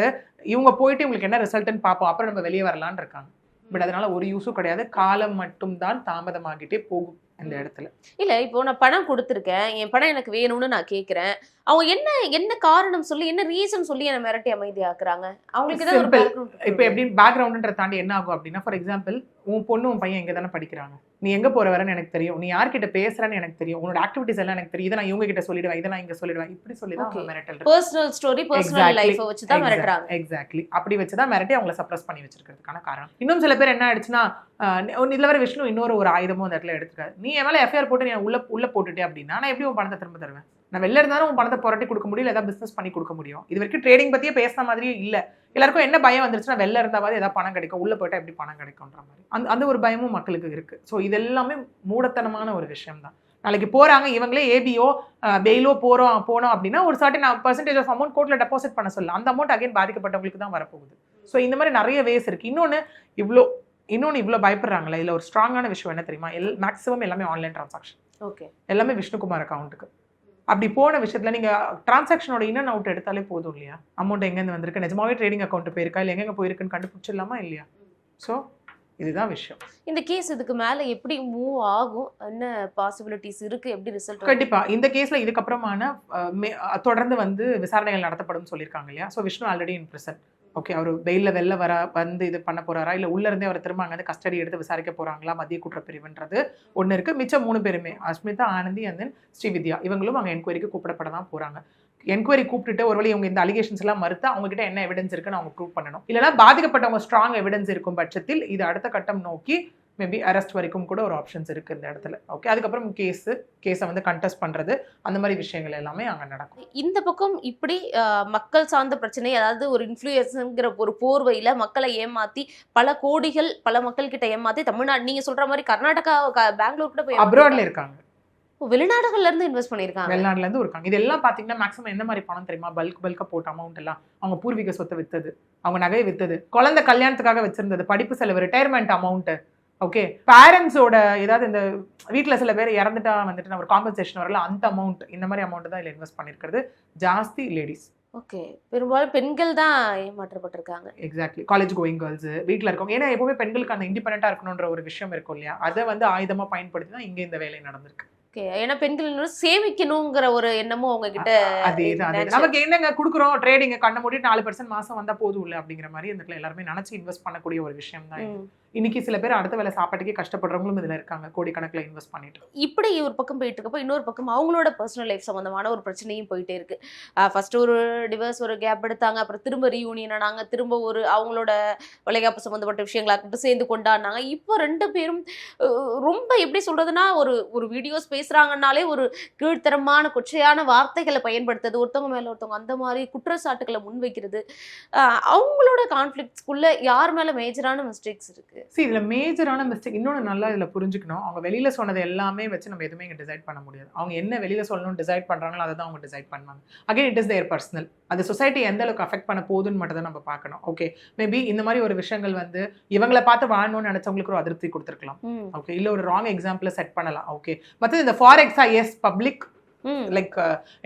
E: இவங்க போயிட்டு இவங்களுக்கு என்ன ரிசல்ட்டுன்னு பார்ப்போம். அப்புறம் நம்ம வெளியே வரலான்னு இருக்காங்க. பட் அதனால ஒரு யூஸும் கிடையாது. காலம் மட்டும்தான் தாமதமாகிட்டே போகும் அந்த இடத்துல.
F: இல்ல இப்போ நான் பணம் கொடுத்துருக்கேன். என் பணம் எனக்கு வேணும்னு நான் கேக்குறேன். அவங்க என்ன என்ன காரணம் சொல்லி என்ன ரீசன் சொல்லி என்ன மிரட்டி அமைதியாக்குறாங்க? அவங்களுக்கு ஏதாவது
E: இப்போ. எப்படி பேக்ரவுண்டுன்ற தாண்டி என்ன ஆகும் அப்படின்னா ஃபார் எக்ஸாம்பிள் உன் பொண்ணு உன் பையன் எங்க தானே படிக்கிறாங்க. நீ எங்க போற வரேன்னு எனக்கு தெரியும். நீ யார்கிட்ட பேசுறேன்னு எனக்கு தெரியும். உன்னோட ஆக்டிவிட்டிஸ் எல்லாம் எனக்கு தெரியும். இதை நான் இவங்க கிட்ட சொல்லிடுவேன் இதை நான் இங்க சொல்லிடுவேன். இப்படி சொல்லி தான். மிரட்டல்
F: பர்சனல் ஸ்டோரி பர்சனல் லைஃபை வச்சு தான் மிரட்டுறாங்க.
E: எக்ஸாக்ட்லி அப்படி வச்சு தான் மிரட்டி அவங்கள சப்ரஸ் பண்ணி வச்சிருக்கிறதுக்கான காரணம். இன்னும் சில பேர் என்ன ஆயிடுச்சுன்னா இதுல வர விஷ்ணு இன்னொரு ஒரு ஆயுதமும் அந்த இடத்துல எடுத்துக்காரு. நீ மேல எஃப்ஐஆர் போட்டு நீ உள்ள உள்ள போட்டுட்டே அப்படின்னா நான் எப்படி உன் பணத்தை திரும்ப தருவேன்? நான் வெளில இருந்தாலும் உன் பணத்தை புரட்டி கொடுக்க முடியும் ஏதாவது பிசினஸ் பண்ணி கொடுக்க முடியும். இது வரைக்கும் ட்ரேடிங் பத்தியே பேசின மாதிரியே இல்ல. எல்லாருக்கும் என்ன பயம் வந்துருச்சுன்னா வெளில இருந்தாவது ஏதாவது பணம் கிடைக்கும் உள்ள போயிட்டா எப்படி பணம் கிடைக்கும்ன்ற மாதிரி. அந்த அந்த ஒரு பயமும் மக்களுக்கு இருக்கு. ஸோ இது எல்லாமே மூடத்தனமான ஒரு விஷயம் தான் நாளைக்கு போறாங்க இவங்களே ஏபிஓ பெயிலோ போறோம் போனோம் அப்படின்னா ஒரு சர்டன் பர்சன்டேஜ் ஆஃப் அமௌண்ட் கோர்ட்ல டெபாசிட் பண்ண சொல்லலாம் அந்த அமௌண்ட் அகைன் பாதிக்கப்பட்டவங்களுக்கு தான் வரப்போகுது. ஸோ இந்த மாதிரி நிறைய வேஸ் இருக்கு. இன்னொன்னு இவ்வளோ இன்னொன்று இவ்வளோ பயப்படுறாங்களே இதில் ஒரு ஸ்ட்ராங்கான விஷயம் என்ன தெரியுமா? எல் மேக்ஸிமம் எல்லாமே ஆன்லைன் டிரான்சாக்ஷன்
F: ஓகே
E: எல்லாமே விஷ்ணுகுமார் அக்கௌண்ட்டுக்கு அப்படி போன விஷயத்துல நீங்க டிரான்சாக்ஷனோட இன் அண்ட் அவுட் எடுத்தாலே போதும் இல்லையா? அமௌண்ட் எங்கேருந்து வந்திருக்கு? நிஜமாவே ட்ரேடிங் அக்கௌண்ட் போயிருக்கா? இல்லை எங்கெங்க போயிருக்குன்னு கண்டுபிடிச்சிடலாமா இல்லையா? ஸோ இதுதான் விஷயம்.
F: இந்த கேஸ் இதுக்கு மேல எப்படி மூவ் ஆகும்? என்ன பாசிபிலிட்டிஸ் இருக்கு? எப்படி ரிசல்ட்
E: கண்டிப்பா. இந்த கேஸ்ல இதுக்கப்புறமான தொடர்ந்து வந்து விசாரணைகள் நடத்தப்படும் சொல்லியிருக்காங்க இல்லையா? So Vishnu already in present okay அவர் வெயிலில் வெளில வர வந்து இது பண்ண போகிறாரா இல்லை உள்ளேருந்தே அவர் திரும்ப அங்கே வந்து கஸ்டடி எடுத்து விசாரிக்க போறாங்களா? மத்திய குற்றப்பிரிவுன்றது ஒன்று இருக்குது மிச்சம் மூணு பேருமே அஸ்மிதா ஆனந்தி அண்ட் தென் ஸ்ரீவித்யா. இவங்களும் அங்கே என்கொயரிக்கு கூப்பிடப்பட தான் போகிறாங்க என்கொயரி கூப்பிட்டுட்டு ஒருவேளை இவங்க இந்த அலிகேஷன்ஸ் எல்லாம் மறுத்து அவங்ககிட்ட என்ன எவிடன்ஸ் இருக்குன்னு அவங்க ப்ரூவ் பண்ணணும். இல்லைன்னா பாதிக்கப்பட்டவங்க ஸ்ட்ராங் எவிடன்ஸ் இருக்கும் பட்சத்தில் இது அடுத்த கட்டம் நோக்கி மேபி அரெஸ்ட் வரைக்கும் கூட ஒரு ஆப்ஷன்ஸ் இருக்கு இந்த இடத்துல. ஓகே அதுக்கப்புறம் கேஸ் கேஸை வந்து கண்டெஸ்ட் பண்றது அந்த மாதிரி விஷயங்கள் எல்லாமே அங்க நடக்கும்.
F: இந்த பக்கம் இப்படி மக்கள் சார்ந்த பிரச்சனை அதாவது ஒரு இன்ஃப்ளூயன்ஸுங்கிற ஒரு போர்வையில மக்களை ஏமாத்தி பல கோடிகள் பல மக்கள் கிட்ட ஏமாத்தி தமிழ்நாடு நீங்க சொல்ற மாதிரி கர்நாடகா பெங்களூர் கூட போய்
E: அப்ராட்ல. இருக்காங்க.
F: வெளிநாடுகள்ல இருந்து இன்வெஸ்ட் பண்ணிருக்காங்க
E: வெளிநாட்டுல இருந்து இருக்காங்க. இதெல்லாம் பாத்தீங்கன்னா மேக்ஸிமம் என்ன மாதிரி பணம் தெரியுமா? பல்க் பல்கா போட்ட அமௌண்ட் எல்லாம். அவங்க பூர்வீக சொத்தை வித்தது. அவங்க நகையை வித்தது. குழந்தை கல்யாணத்துக்காக வச்சிருந்தது. படிப்பு செலவு ரிட்டையர்மெண்ட் அமௌண்ட் ஓகே பேரண்ட்ஸோட ஏதாவது இந்த வீட்ல சில பேர் இறந்துட்டா வந்துட்டு ஒரு காம்பன்சேஷன் வரல அந்த அமௌண்ட் இந்த மாதிரி அமௌண்ட் தான் இதுல இன்வெஸ்ட் பண்ணிருக்கிறது. ஜாஸ்தி லேடிஸ்
F: ஓகே பெரும்பாலும் பெண்கள் தான் ஏமாற்றப்பட்டிருக்காங்க.
E: எக்ஸாக்ட்லி காலேஜ் கோயிங் கேர்ள்ஸ் வீட்டில் இருக்கவங்க. ஏன்னா எப்பவுமே பெண்களுக்கு அந்த இண்டிபெண்டா இருக்கணுன்ற ஒரு விஷயம் இருக்கும் இல்லையா? அதை வந்து ஆயுதமா பயன்படுத்தி தான் இங்க இந்த வேலை நடந்திருக்கு.
F: ஓகே ஏன்னா பெண்கள் சேமிக்கணுங்கிற ஒரு எண்ணமும் அவங்க கிட்ட.
E: நமக்கு என்னங்க குடுக்குறோம்? ட்ரேடிங் கண்ண மூடி நாலு பர்சன்ட் மாசம் வந்தா போதும் இல்ல அப்படிங்கிற மாதிரி இந்த எல்லாருமே நினைச்சு இன்வெஸ்ட் பண்ணக்கூடிய ஒரு விஷயம் தான். இன்னைக்கு சில பேர் அடுத்த வேலை சாப்பாட்டுக்கே கஷ்டப்படுறவங்களும் இதில் இருக்காங்க. கோடிக்கணக்கில் இன்வெஸ்ட் பண்ணிட்டு.
F: இப்படி ஒரு பக்கம் போயிட்டு இருக்கப்போ இன்னொரு பக்கம் அவங்களோட பர்சனல் லைஃப் சம்மந்தமான ஒரு பிரச்சனையும் போயிட்டே இருக்கு. ஃபர்ஸ்ட் ஒரு டிவர்ஸ் ஒரு கேப் எடுத்தாங்க. அப்புறம் திரும்ப ரீயூனியன் ஆனாங்க. திரும்ப ஒரு அவங்களோட வளைகாப்பு சம்மந்தப்பட்ட விஷயங்களா இருக்கட்டும் சேர்ந்து கொண்டாடினாங்க. இப்போ ரெண்டு பேரும் ரொம்ப எப்படி சொல்றதுன்னா ஒரு ஒரு வீடியோஸ் பேசுறாங்கன்னாலே ஒரு கீழ்த்தரமான கொச்சையான வார்த்தைகளை பயன்படுத்துறது ஒருத்தவங்க மேல ஒருத்தவங்க அந்த மாதிரி குற்றச்சாட்டுகளை முன்வைக்கிறது. அவங்களோட கான்ஃப்ளிக்ஸ்க்குள்ள யார் மேல மேஜரான மிஸ்டேக்ஸ் இருக்கு?
E: See இதுல மேஜரான மிஸ்டேக் இன்னொன்னு நல்லா இதுல புரிஞ்சுக்கணும். அவங்க வெளியில சொன்னது எல்லாமே வச்சு நம்ம எதுவுமே இங்க டிசைட் பண்ண முடியாது. அவங்க என்ன வெளியில சொல்லணும்னு டிசைட் பண்றாங்களோ அதை தான் அவங்க டிசைட் பண்ணுவாங்க. Again it is their personal அது சொசைட்டி எந்த அளவுக்கு அஃபெக்ட் பண்ண போகுதுன்னு மட்டும் தான் நம்ம பார்க்கணும். ஓகே மேபி இந்த மாதிரி ஒரு விஷயங்கள் வந்து இவங்களை பார்த்து வாழணும்னு நினைச்சவங்களுக்கு ஒரு அதிருப்தி கொடுத்துருக்கலாம். ஓகே இல்ல ஒரு ராங் எக்ஸாம்பிள் செட் பண்ணலாம். ஓகே மற்ற இந்த ஃபாரெக்ஸா எஸ் பப்ளிக் லைக்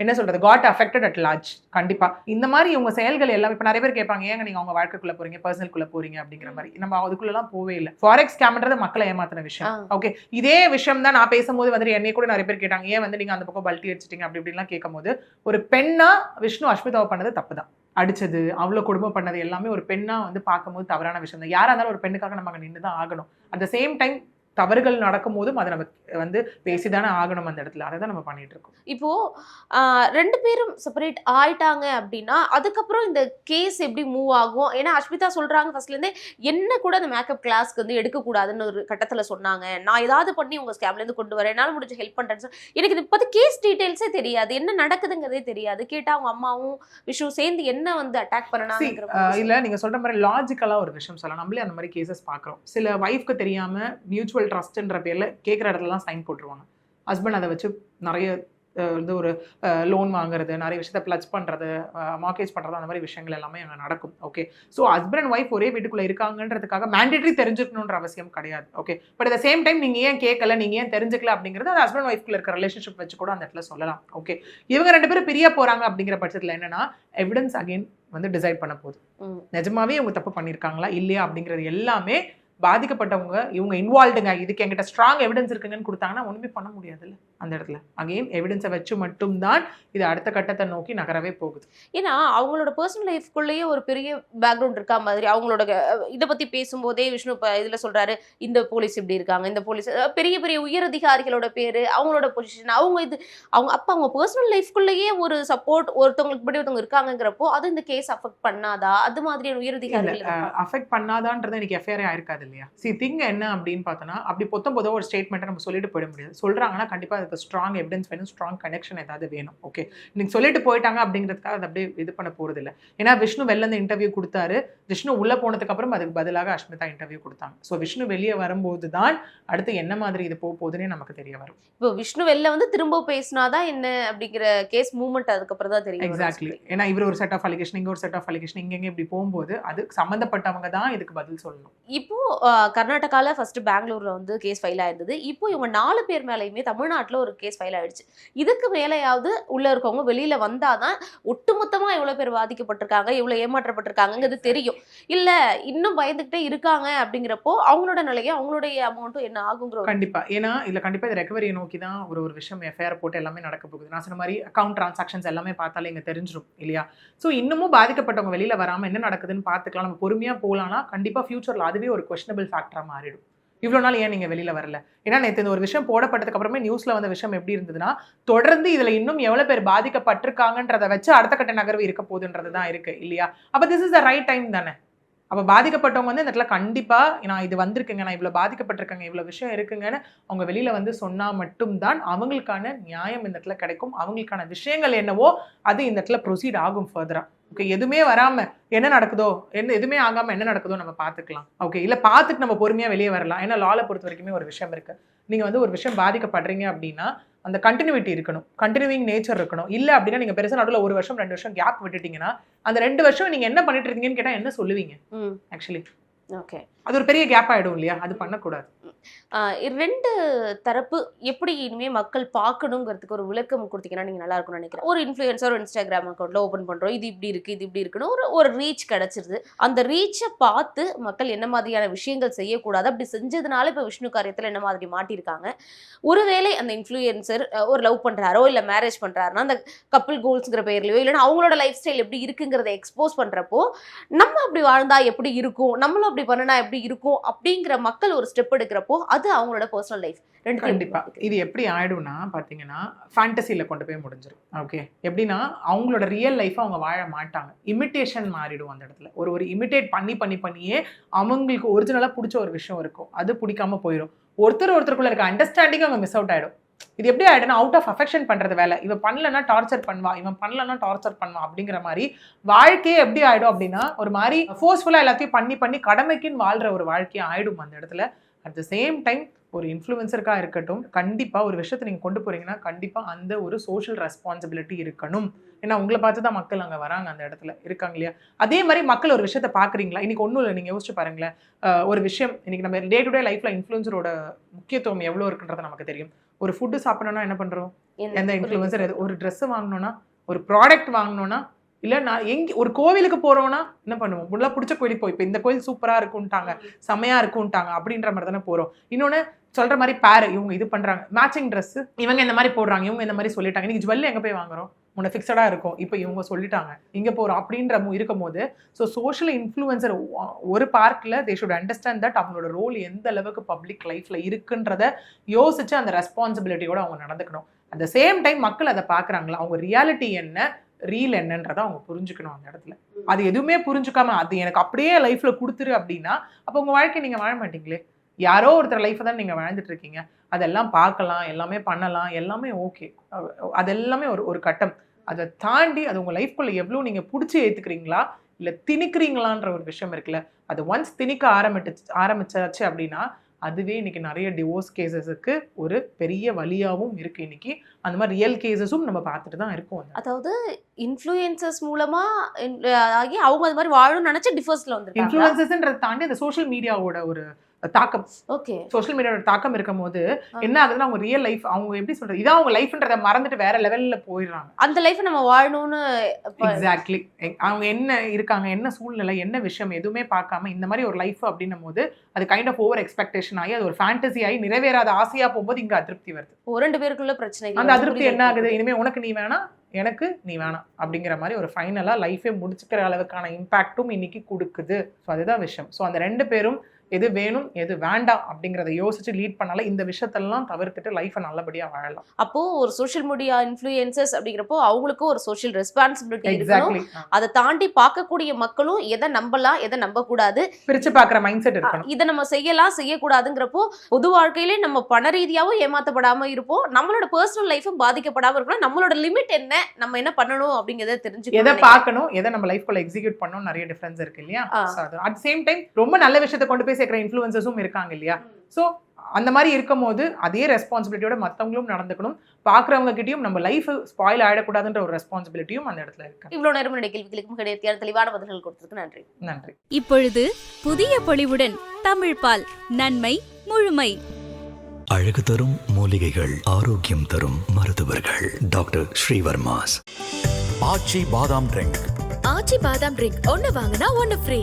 E: என்ன சொல்றது? காட் அஃபெக்டட் அட் லார்ஜ் கண்டிப்பா. இந்த மாதிரி இவங்க செயல்கள் எல்லாம் இப்ப நிறைய பேர் கேட்பாங்க ஏங்க நீங்க அவங்க வாழ்க்கைக்குள்ள போறீங்க? பர்சனல்குள்ள போறீங்க? அப்படிங்கிற மாதிரி. நம்ம அதுக்குள்ளலாம் போவே இல்லை. ஃபாரெக்ஸ் ஸ்கேம்ன்றது மக்களை ஏமாத்தின விஷயம். ஓகே இதே விஷயம் தான் நான் பேசும்போது வந்து என்னைய கூட நிறைய பேர் கேட்டாங்க. ஏன் வந்து நீங்க அந்த பக்கம் பல்ட்டி அடிச்சிட்டீங்க? அப்படி இப்படிலாம் கேட்கும்போது ஒரு பெண்ணா விஷ்ணு அஸ்மிதாவை பண்ணது தப்பு தான். அடிச்சது அவ்வளோ குடும்பம் பண்ணது எல்லாமே ஒரு பெண்ணா வந்து பார்க்கும்போது தவறான விஷயம் தான். யாரா இருந்தாலும் ஒரு பெண்ணுக்காக நம்ம அங்கே நின்று தான் ஆகணும். அட் த சேம் டைம் தவறுகள் நடக்கும் போதும் அதை நம்ம வந்து பேசிதானே ஆகணும் அந்த இடத்துல. அதை தான் நம்ம பண்ணிட்டு இருக்கோம்.
F: இப்போ ரெண்டு பேரும் செப்பரேட் ஆயிட்டாங்க அப்படின்னா அதுக்கப்புறம் இந்த கேஸ் எப்படி மூவ் ஆகும்? ஏன்னா அஸ்மிதா சொல்றாங்க ஃபர்ஸ்ட்ல இருந்தே என்ன கூட அந்த மேக்கப் கிளாஸ்க்கு வந்து எடுக்க கூடாதுன்னு ஒரு கட்டத்துல சொன்னாங்க. நான் ஏதாவது பண்ணி உங்க ஸ்கேம்ல இருந்து கொண்டு வரேன். என்னால முடிஞ்ச ஹெல்ப் பண்றேன்னு சொல்லி- எனக்கு இது பத்தி கேஸ் டீடைல்ஸே தெரியாது. என்ன நடக்குதுங்கிறதே தெரியாது. கேட்டா அவங்க அம்மாவும் விஷு சேர்ந்து என்ன வந்து அட்டாக் பண்ணனாங்கிற
E: இல்ல நீங்க சொல்ற மாதிரி லாஜிக்கலா ஒரு விஷயம் சொல்லலாம். நம்மளே அந்த மாதிரி கேசஸ் பாக்குறோம் சில ஒய்ஃப்க்கு தெரியாம மியூச்சுவல் ட்ரஸ்ட்ன்ற பேர்ல கேட்குற இடத்துலலாம் சைன் போட்டுருவாங்க. ஹஸ்பண்ட் அதை வச்சு நிறைய இது ஒரு லோன் வாங்குறது நிறைய விஷயத்த பிளச் பண்றது மார்க்கேஜ் பண்றது அந்த மாதிரி விஷயங்கள் எல்லாமே அங்கே நடக்கும். Okay so husband and wife ஒரே வீட்டுக்குள்ள இருக்காங்கன்றதுக்காக மேண்டேட்டரி தெரிஞ்சுக்கணுன்ற அவசியம் கிடையாது. Okay but the same time நீங்க ஏன் கேட்கல நீங்க ஏன் தெரிஞ்சுக்கல அப்படிங்கிறது அது ஹஸ்பண்ட் ஒய்ஃப்குள்ள இருக்க ரிலேஷன்ஷிப் வச்சு கூட அந்த இடத்துல சொல்லலாம். ஓகே இவங்க ரெண்டு பேரும் பிரிய போறாங்க அப்படிங்கிற பட்சத்துல என்னன்னா எவிடன்ஸ் அகைன் வந்து டிசைட் பண்ண போகுது. நிஜமாவே இவங்க தப்பு பண்ணியிருக்காங்களா இல்லையா அப்படிங்கிறது எல்லாமே பாதிக்கப்பட்டவங்க இவங்க இன்வால்வ்டுங்க இதுக்கு என்கிட்ட ஸ்ட்ராங் எவிடன்ஸ் இருக்குங்கன்னு கொடுத்தாங்கன்னா ஒண்ணுமே பண்ண முடியாதுல்ல அந்த இடத்துல. அகைன் எவிடன்ஸை வச்சு மட்டும்தான் இது அடுத்த கட்டத்தை நோக்கி நகரவே போகுது.
F: ஏன்னா அவங்களோட பர்சனல் லைஃப்குள்ளேயே ஒரு பெரிய பேக்ரவுண்ட் இருக்கா மாதிரி அவங்களோட இதை பத்தி பேசும்போதே விஷ்ணு இப்ப இதுல சொல்றாரு இந்த போலீஸ் இப்படி இருக்காங்க இந்த போலீஸ் பெரிய பெரிய உயர் அதிகாரிகளோட பேரு அவங்களோட பொசிஷன் அவங்க இது அவங்க அப்ப அவங்க பர்சனல் லைஃப்குள்ளேயே ஒரு சப்போர்ட் ஒருத்தவங்களுக்கு இப்படி ஒருத்தவங்க இருக்காங்கங்கிறப்போ அது இந்த கேஸ் அஃபெக்ட் பண்ணாதா? அது மாதிரியான உயர் அதிகாரிகள் இருக்காங்க.
E: அஃபெக்ட் பண்ணாதான்றது எனக்கு எஃப்ஐஆர் ஆயிருக்காது இல்லையா சி திங் என்ன அப்படின்னு பார்த்தோன்னா அப்படி பொத்தம் பொதுவாக ஒரு ஸ்டேட்மெண்ட்டை நம்ம சொல்லிட்டு போயிட முடியாது. சொல்றாங்கன்னா கண்டிப்பா அதுக்கு ஸ்ட்ராங் எவிடன்ஸ் வேணும் ஸ்ட்ராங் கனெக்ஷன் ஏதாவது வேணும் ஓகே நீங்க சொல்லிட்டு போயிட்டாங்க அப்படிங்கிறதுக்காக அதை அப்படியே இது பண்ண போறது இல்ல ஏன்னா விஷ்ணு வெளில இருந்து இன்டர்வியூ கொடுத்தாரு. விஷ்ணு உள்ள போனதுக்கு அப்புறம் அதுக்கு பதிலாக அஷ்மிதா இன்டர்வியூ கொடுத்தாங்க. ஸோ விஷ்ணு வெளியே வரும்போது தான் அடுத்து என்ன மாதிரி இது போக போகுதுன்னே நமக்கு தெரிய வரும்.
F: இப்போ விஷ்ணு வெளில வந்து திரும்ப பேசினாதான் என்ன அப்படிங்கிற கேஸ் மூவ்மெண்ட் அதுக்கப்புறம் தான் தெரியும்
E: எக்ஸாக்ட்லி ஏன்னா இவர் ஒரு செட் ஆஃப் அலிகேஷன் இங்க ஒரு செட் ஆஃப் அலிகேஷன் இங்க இப்படி போகும்போது அது சம்மந்தப்பட்டவங்க தான் இதுக்கு பதில் சொல்லணும்.
F: இப்போ அஹ், கர்நாடகால ஃபர்ஸ்ட் பெங்களூர்ல வந்து கேஸ் ஃபைல் ஆயிருந்தது. இப்போ இவங்க நாலு பேர் மேலயுமே தமிழ்நாட்டுல ஒரு கேஸ் ஃபைல் ஆயிடுச்சு. இதுக்கு மேலேயாவது உள்ள இருக்கவங்க வெளியில வந்தாதான் ஒட்டுமொத்தமா எவ்வளவு பேர் பாதிக்கப்பட்டிருக்காங்க எவ்வளவு ஏமாற்றப்பட்டிருக்காங்கிறது தெரியும். இல்ல இன்னும் பயந்துகிட்டே இருக்காங்க அப்படிங்கிறப்போ அவங்களோட நிலையும் அவங்களுடைய அமௌண்ட்டும் என்ன ஆகுங்கிற ஒரு
E: கண்டிப்பா. ஏன்னா இதுல கண்டிப்பா இது ரெக்கவரியை நோக்கி தான் ஒரு ஒரு விஷயம் எஃப்ஐஆர் போட்டு எல்லாமே நடக்க போகுது. நான் சொன்ன மாதிரி அக்கௌண்ட் டிரான்சாக்ஷன்ஸ் எல்லாமே பார்த்தாலே இங்க தெரிஞ்சிடும் இல்லையா? ஸோ இன்னமும் பாதிக்கப்பட்டவங்க வெளியில வராம என்ன நடக்குதுன்னு பார்த்துக்கலாம். நம்ம பொறுமையா போகலாம்னா கண்டிப்பா ஃபியூச்சர்ல அதுவே ஒரு கொஸ்டினபிள் ஃபேக்டராக மாறிடும். இவ்வளோ நாள் ஏன் நீங்க வெளியில வரல? ஏன்னா நேற்று இந்த ஒரு விஷயம் போடப்பட்டதுக்கு அப்புறமே நியூஸ்ல வந்த விஷயம் எப்படி இருந்ததுன்னா தொடர்ந்து இதுல இன்னும் எவ்வளவு பேர் பாதிக்கப்பட்டிருக்காங்கன்றதை வச்சு அடுத்த கட்ட நகர்வு இருக்க போகுதுன்றது தான் இருக்கு இல்லையா? அப்ப this is the right time தானே? அப்போ பாதிக்கப்பட்டவங்க வந்து இந்த இடத்துல கண்டிப்பாக நான் இது வந்திருக்குங்க நான் இவ்வளோ பாதிக்கப்பட்டிருக்கேங்க இவ்வளோ விஷயம் இருக்குங்கன்னு அவங்க வெளியில் வந்து சொன்னால் மட்டும்தான் அவங்களுக்கான நியாயம் இந்த இடத்துல கிடைக்கும். அவங்களுக்கான விஷயங்கள் என்னவோ அது இந்த இடத்துல ப்ரொசீட் ஆகும் ஃபர்தராக ஓகே எதுவுமே வராமல் என்ன நடக்குதோ என்ன எதுவுமே ஆகாமல் என்ன நடக்குதோ நம்ம பார்த்துக்கலாம். ஓகே இல்லை பார்த்துட்டு நம்ம பொறுமையாக வெளியே வரலாம். ஏன்னா லால பொறுத்த வரைக்குமே ஒரு விஷயம் இருக்கு. நீங்கள் வந்து ஒரு விஷயம் பாதிக்கப்படுறீங்க அப்படின்னா அந்த கண்டினியூட்டி இருக்கணும். கண்டினியூவிங் நேச்சர் இருக்கணும். இல்ல அப்படின்னா நீங்க பெருசா நடுவில் ஒரு வருஷம் ரெண்டு வருஷம் கேப் விட்டுட்டீங்கன்னா அந்த ரெண்டு வருஷம் நீங்க என்ன பண்ணிட்டு இருக்கீங்கன்னு கேட்டா என்ன சொல்லுவீங்க? ஆக்சுவலி
F: ஓகே
E: அது ஒரு பெரிய கேப் ஆகிடும் இல்லையா? அது பண்ணக்கூடாது.
F: ரெண்டு தரப்பு எப்படி இனிமே மக்கள் பார்க்கணுங்கிறதுக்கு ஒரு விளக்கம் கொடுத்தீங்கன்னா நீங்க நல்லா இருக்கும்னு நினைக்கிறேன். ஒரு இன்ஃபுளுசர் ஒரு இன்ஸ்டாகிராம் அக்கௌண்ட்ல ஓபன் பண்றோம். இது இப்படி இருக்கு இது இப்படி இருக்குன்னு ஒரு ஒரு ரீச் கிடைச்சிருது. அந்த ரீச்சை பார்த்து மக்கள் என்ன மாதிரியான விஷயங்கள் செய்யக்கூடாது. அப்படி செஞ்சதுனால இப்ப விஷ்ணு காரியத்தில் என்ன மாதிரி மாட்டியிருக்காங்க. ஒருவேளை அந்த இன்ஃப்ளூயன்சர் ஒரு லவ் பண்றாரோ இல்ல மேரேஜ் பண்றாருன்னா அந்த கப்பிள் கோல்ஸ்ங்கிற பேர்லயோ இல்லைன்னா அவங்களோட லைஃப் ஸ்டைல் எப்படி இருக்குங்கிறத எக்ஸ்போஸ் பண்றப்போ நம்ம அப்படி வாழ்ந்தா எப்படி இருக்கும்? நம்மளும் அப்படி பண்ணினா எப்படி இருக்கும் அப்படிங்கிற மக்கள் ஒரு ஸ்டெப் எடுக்கிறப்போ அது அவங்களோட பர்சனல் லைஃப் ரெண்டு
E: கண்டிப்பா. இது எப்படி ஆயிடும்னா பாத்தீங்கன்னா ஃபேண்டசியில கொண்டு போய் முடிஞ்சிடும் ஓகே எப்படின்னா அவங்களோட ரியல் லைஃப் அவங்க வாழ மாட்டாங்க. இமிட்டேஷன் மாறிடும் அந்த இடத்துல. ஒரு ஒரு இமிட்டேட் பண்ணி பண்ணி பண்ணியே அவங்களுக்கு ஒரிஜினலா பிடிச்ச ஒரு விஷயம் இருக்கும். அது பிடிக்காம போயிடும் ஒருத்தர் ஒருத்தருக்குள்ள இருக்க அண்டர்ஸ்டாண்டிங் அவங்க மிஸ் அவுட் ஆயிடும். இது எப்படி ஆயிடும்னா அவுட் ஆஃப் அஃபெக்ஷன் பண்றது வேலை. இவன் பண்ணலன்னா டார்ச்சர் பண்ணுவா. இவன் பண்ணலன்னா டார்ச்சர் பண்ணுவான் அப்படிங்கிற மாதிரி வாழ்க்கையே எப்படி ஆயிடும் அப்படின்னா ஒரு மாதிரி ஃபோர்ஸ்ஃபுல்லாக எல்லாத்தையும் பண்ணி பண்ணி கடமைக்குன்னு வாழ்ற ஒரு வாழ்க்கையா ஆயிடும் அந்த இடத்துல. அட் த சேம் டைம் ஒரு இன்ஃப்ளூயன்சருக்காக இருக்கட்டும் கண்டிப்பாக ஒரு விஷயத்தை நீங்கள் கொண்டு போறீங்கன்னா கண்டிப்பாக அந்த ஒரு சோஷியல் ரெஸ்பான்சிபிலிட்டி இருக்கணும். ஏன்னா உங்களை பார்த்து தான் மக்கள் அங்கே வராங்க அந்த இடத்துல. இருக்காங்க இல்லையா? அதே மாதிரி மக்கள் ஒரு விஷயத்த பார்க்குறீங்களா? இன்னைக்கு ஒன்றும் இல்லை நீங்கள் யோசிச்சு பாருங்களேன். ஒரு விஷயம் இன்னைக்கு நம்ம டே டு டே லைஃப்பில் இன்ஃப்ளூயன்சரோட முக்கியத்துவம் எவ்வளோ இருக்குன்றது நமக்கு தெரியும். ஒரு ஃபுட்டு சாப்பிடணும்னா என்ன பண்ணுறோம் எந்த இன்ஃப்ளூயன்சர் ஒரு Dress வாங்கணும்னா ஒரு ப்ராடக்ட் வாங்கணும்னா இல்லை நான் எங்க ஒரு கோவிலுக்கு போறோம்னா என்ன பண்ணுவோம்? முள்ள பிடிச்ச கோயிலுக்கு போய் இப்போ இந்த கோயில் சூப்பரா இருக்கும்ட்டாங்க செமையா இருக்கும்ட்டாங்க அப்படின்ற மாதிரி தானே போறோம். இன்னொன்னு சொல்ற மாதிரி பேரு இவங்க இது பண்றாங்க. மேட்சிங் Dress இவங்க இந்த மாதிரி போடுறாங்க இவங்க இந்த மாதிரி சொல்லிட்டாங்க. இன்னைக்கு ஜுவல்லி எங்க போய் வாங்குறோம்? முன்ன ஃபிக்ஸடா இருக்கும். இப்போ இவங்க சொல்லிட்டாங்க. இங்க போறோம் அப்படின்ற இருக்கும் போது ஸோ சோஷியல் இன்ஃப்ளூயன்சர் ஒரு பார்ட்ல தே ஷுட் அண்டர்ஸ்டாண்ட் தட் அவங்களோட ரோல் எந்த அளவுக்கு பப்ளிக் லைஃப்ல இருக்குன்றத யோசிச்சு அந்த ரெஸ்பான்சிபிலிட்டியோட அவங்க நடந்துக்கணும். அட் த சேம் டைம் மக்கள் அதை பார்க்குறாங்களா அவங்க ரியாலிட்டி என்ன? ரீல் என்னன்றதை அவங்க புரிஞ்சுக்கணும் அந்த இடத்துல. அது எதுவுமே புரிஞ்சுக்காம அது எனக்கு அப்படியே லைஃப்ல கொடுத்துரு அப்படின்னா அப்போ உங்க வாழ்க்கை நீங்க வாழ மாட்டீங்களே? யாரோ ஒருத்தர் லைஃப்பை தான் நீங்க வாழ்ந்துட்டு இருக்கீங்க அதெல்லாம் பார்க்கலாம் எல்லாமே பண்ணலாம் எல்லாமே ஓகே அது எல்லாமே ஒரு ஒரு கட்டம். அதை தாண்டி அது உங்க லைஃப்குள்ள எவ்வளோ நீங்க பிடிச்சி ஏத்துக்கிறீங்களா இல்ல திணிக்கிறீங்களான்ற ஒரு விஷயம் இருக்குல்ல அது ஒன்ஸ் திணிக்க ஆரம்பிட்டு ஆரம்பிச்சாச்சு அப்படின்னா அதுவே இன்னைக்கு நிறைய டிவோர்ஸ் கேசஸுக்கு ஒரு பெரிய வழியாவும் இருக்கு இன்னைக்கு. அந்த மாதிரி ரியல் கேசஸும் நம்ம பார்த்துட்டு தான் இருக்கோம்
F: அதாவது இன்ஃப்ளூயன்சர்ஸ் மூலமா ஆகி அவங்க அது மாதிரி வாழணும்னு நினைச்சு டிஃபர்ஸ்ல வந்திருக்காங்க
E: இன்ஃப்ளூயன்சஸ்ன்றதை தாண்டி அந்த சோஷியல் மீடியாவோட ஒரு தாக்கம்.
F: ஓகே.
E: சோஷியல் மீடியாவோட தாக்கம் இருக்கும் போது என்ன ஆகுதுன்னா அவங்க ரியல் லைஃப் அவங்க எப்படி சொல்றது? இதான் அவங்க லைஃப்ன்றதை மறந்துட்டு வேற லெவல்ல போயிடுறாங்க.
F: அந்த லைஃப் நம்ம வாழணும்னு
E: எக்ஸாக்ட்லி அவங்க என்ன இருக்காங்க என்ன சூழ்நிலை என்ன விஷயம் எதுவுமே பார்க்காம இந்த மாதிரி ஒரு லைஃப் அப்படின்னும் போது அது கைண்ட் ஆஃப் ஓவர் எக்ஸ்பெக்டேஷன் ஆகி அது ஒரு ஃபேண்டசி ஆகி நிறைவேறாத ஆசையா போகும்போது இங்க அதிருப்தி வருது.
F: ஒரு ரெண்டு பேருக்குள்ள பிரச்சனை
E: அந்த அதிருப்தி என்ன ஆகுது? இனிமே உனக்கு நீ வேணாம் எனக்கு நீ வேணாம் அப்படிங்கிற மாதிரி ஒரு ஃபைனலாக லைஃபே முடிச்சுக்கிற அளவுக்கான இம்பாக்ட்டும் இன்னைக்கு கொடுக்குது. ஸோ அதுதான் விஷயம். ஸோ அந்த ரெண்டு பேரும் எது வேணும் எது வேண்டாம் அப்படிங்கிறத யோசிச்சு லீட் பண்ணால இந்த விஷயத்தெல்லாம் தவிர்த்துட்டு லைஃபை நல்லபடியா வாழலாம்.
F: அப்போ ஒரு சோஷியல் மீடியா இன்ஃப்ளூயன்சஸ் அப்படிங்கிறப்போ அவங்களுக்கும் ஒரு சோஷியல் ரெஸ்பான்சிபிலிட்டி
E: எக்ஸாக்ட்லி
F: அதை தாண்டி பார்க்கக்கூடிய மக்களும் எதை நம்பலாம் எதை நம்ப கூடாது
E: பிரிச்சு பார்க்குற மைண்ட் செட் இருக்கணும்
F: இதை நம்ம செய்யலாம் செய்யக்கூடாதுங்கிறப்போ பொது வாழ்க்கையிலே நம்ம பண ரீதியாவும் ஏமாத்தப்படாம இருப்போம். நம்மளோட பர்சனல் லைஃபும் பாதிக்கப்படாம இருக்கணும். நம்மளோட லிமிட் என்ன? நம்ம என்ன பண்ணணும் அப்படிங்கறத
E: எதை
F: தெரிஞ்சுக்கணும்
E: பார்க்கணும் எதை நம்ம லைஃப்குள்ள எக்ஸிக்யூட் பண்ணணும் நிறைய டிஃபரன்ஸ் இருக்கு இல்லையா. அட் சேம் டைம் ரொம்ப நல்ல விஷயத்தை கொண்டு போய் சேர்க்கிற இன்ஃப்ளூயன்சஸும் இருக்காங்க இல்லையா? ஸோ அந்த மாதிரி இருக்கும்போது அதே ரெஸ்பான்சிபிலிட்டியோட மற்றவங்களும் நடந்துக்கணும். பார்க்குறவங்க கிட்டயும் நம்ம லைஃப் ஸ்பாயில் ஆயிடக்கூடாதுன்ற ஒரு ரெஸ்பான்சிபிலிட்டியும் அந்த இடத்துல இருக்கு.
F: இவ்வளவு நேரம் கேள்விகளுக்கும் கிடையாது தெளிவான பதில்கள் கொடுத்ததுக்கு நன்றி.
E: நன்றி.
A: இப்பொழுது புதிய பொலிவுடன் தமிழ் பால் நன்மை முழுமை.
B: அழகு தரும் மூலிகைகள் ஆரோக்கியம் தரும் மருத்துவர்கள். டாக்டர் ஸ்ரீவர்மாஸ்.
C: ஆச்சி பாதாம் ட்ரிங்க்
D: ஆச்சி பாதாம் ட்ரிங்க் ஒன்னு வாங்கினா ஒன்னு ஃப்ரீ